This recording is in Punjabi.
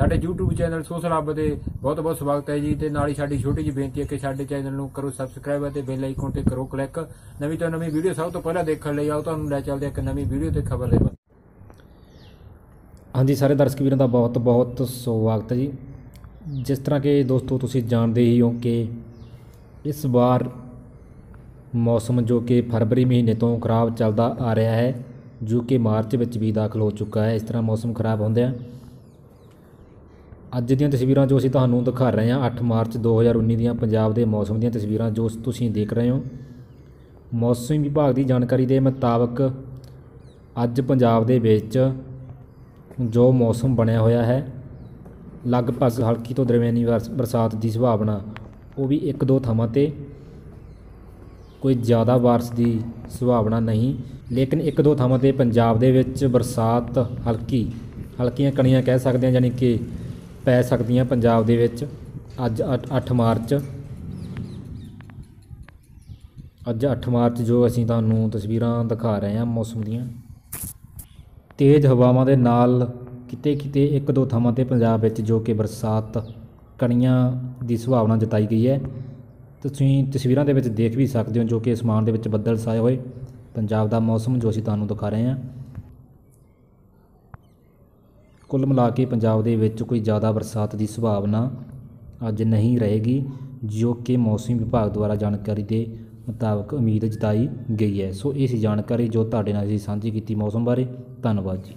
ਸਾਡੇ YouTube ਚੈਨਲ ਸੋਸ਼ਲ ਹੱਬ ਦੇ ਬਹੁਤ ਬਹੁਤ ਸਵਾਗਤ ਹੈ ਜੀ ਤੇ ਨਾਲ ਹੀ ਸਾਡੀ ਛੋਟੀ ਜਿਹੀ ਬੇਨਤੀ ਹੈ ਕਿ ਸਾਡੇ ਚੈਨਲ ਨੂੰ ਕਰੋ ਸਬਸਕ੍ਰਾਈਬ ਅਤੇ ਬੈਲ ਆਈਕਨ ਤੇ ਕਰੋ ਕਲਿੱਕ ਨਵੀਂ ਤੋਂ ਨਵੀਂ ਵੀਡੀਓ ਸਭ ਤੋਂ ਪਹਿਲਾਂ ਦੇਖਣ ਲਈ ਆਓ, ਤੁਹਾਨੂੰ ਲੈ ਚੱਲਦੇ ਹਾਂ ਇੱਕ ਨਵੀਂ ਵੀਡੀਓ ਤੇ ਖਬਰ ਦੇ ਹਾਂਜੀ, ਸਾਰੇ ਦਰਸ਼ਕ ਵੀਰਾਂ ਦਾ ਬਹੁਤ ਬਹੁਤ ਸਵਾਗਤ ਹੈ ਜੀ। ਜਿਸ ਤਰ੍ਹਾਂ ਕਿ ਦੋਸਤੋ, ਤੁਸੀਂ ਜਾਣਦੇ ਹੀ ਹੋ ਕਿ ਇਸ ਵਾਰ ਮੌਸਮ ਜੋ ਕਿ ਫਰਵਰੀ ਮਹੀਨੇ ਤੋਂ ਖਰਾਬ ਚੱਲਦਾ ਆ ਰਿਹਾ ਹੈ, ਜੋ ਕਿ ਮਾਰਚ ਵਿੱਚ ਵੀ ਦਾਖਲ ਹੋ ਚੁੱਕਾ ਹੈ। ਇਸ ਤਰ੍ਹਾਂ ਮੌਸਮ ਖਰਾਬ ਹੁੰਦਿਆਂ ਅੱਜ ਦੀਆਂ ਤਸਵੀਰਾਂ ਜੋ ਅਸੀਂ ਤੁਹਾਨੂੰ ਦਿਖਾ ਰਹੇ ਹਾਂ 8 ਮਾਰਚ 2019 ਦੀਆਂ ਪੰਜਾਬ ਦੇ ਮੌਸਮ ਦੀਆਂ ਤਸਵੀਰਾਂ ਜੋ ਤੁਸੀਂ ਦੇਖ ਰਹੇ ਹੋ। ਮੌਸਮ ਵਿਭਾਗ ਦੀ ਜਾਣਕਾਰੀ ਦੇ ਮੁਤਾਬਕ ਅੱਜ ਪੰਜਾਬ ਦੇ ਵਿੱਚ ਜੋ ਮੌਸਮ ਬਣਿਆ ਹੋਇਆ ਹੈ, ਲਗਭਗ ਹਲਕੀ ਤੋਂ ਦਰਮਿਆਨੀ ਬਰਸ- ਬਰਸਾਤ ਦੀ ਸੰਭਾਵਨਾ ਉਹ ਵੀ ਇੱਕ ਦੋ ਥਾਵਾਂ ਤੇ ਕੋਈ ਜ਼ਿਆਦਾ ਬਾਰਿਸ਼ ਦੀ ਸੰਭਾਵਨਾ ਨਹੀਂ, ਲੇਕਿਨ ਇੱਕ ਦੋ ਥਾਵਾਂ ਤੇ ਪੰਜਾਬ ਦੇ ਵਿੱਚ ਬਰਸਾਤ ਹਲਕੀ ਹਲਕੀਆਂ ਕਣੀਆਂ ਕਹਿ ਸਕਦੇ ਹਾਂ ਯਾਨੀ ਕਿ ਪੈ ਸਕਦੀਆਂ ਪੰਜਾਬ ਦੇ ਵਿੱਚ। ਅੱਜ 8 ਮਾਰਚ। ਅੱਜ 8 ਮਾਰਚ ਜੋ ਅਸੀਂ ਤੁਹਾਨੂੰ ਤਸਵੀਰਾਂ ਦਿਖਾ ਰਹੇ ਹਾਂ ਮੌਸਮ ਦੀਆਂ। ਤੇਜ਼ ਹਵਾਵਾਂ ਦੇ ਨਾਲ ਕਿਤੇ ਕਿਤੇ ਇੱਕ ਦੋ ਥਾਵਾਂ ਤੇ ਪੰਜਾਬ ਵਿੱਚ ਜੋ ਕਿ ਬਰਸਾਤ ਕਣੀਆਂ ਦੀ ਸੰਭਾਵਨਾ ਜਤਾਈ ਗਈ ਹੈ। ਤੁਸੀਂ ਤਸਵੀਰਾਂ ਦੇ ਵਿੱਚ ਦੇਖ ਵੀ ਸਕਦੇ ਹੋ ਜੋ ਕਿ ਅਸਮਾਨ ਦੇ ਵਿੱਚ ਬੱਦਲ ਛਾਏ ਹੋਏ ਪੰਜਾਬ ਦਾ ਮੌਸਮ ਜੋ ਅਸੀਂ ਤੁਹਾਨੂੰ ਦਿਖਾ ਰਹੇ ਹਾਂ। ਕੁੱਲ ਮਿਲਾ ਕੇ ਪੰਜਾਬ ਦੇ ਵਿੱਚ ਕੋਈ ਜ਼ਿਆਦਾ ਬਰਸਾਤ ਦੀ ਸੰਭਾਵਨਾ ਅੱਜ ਨਹੀਂ ਰਹੇਗੀ, ਜੋ ਕਿ ਮੌਸਮ ਵਿਭਾਗ ਦੁਆਰਾ ਜਾਣਕਾਰੀ ਦੇ ਮੁਤਾਬਕ ਉਮੀਦ ਜਤਾਈ ਗਈ ਹੈ। ਸੋ ਇਹ ਸੀ ਜਾਣਕਾਰੀ ਜੋ ਤੁਹਾਡੇ ਨਾਲ ਅਸੀਂ ਸਾਂਝੀ ਕੀਤੀ ਮੌਸਮ ਬਾਰੇ, ਧੰਨਵਾਦ ਜੀ।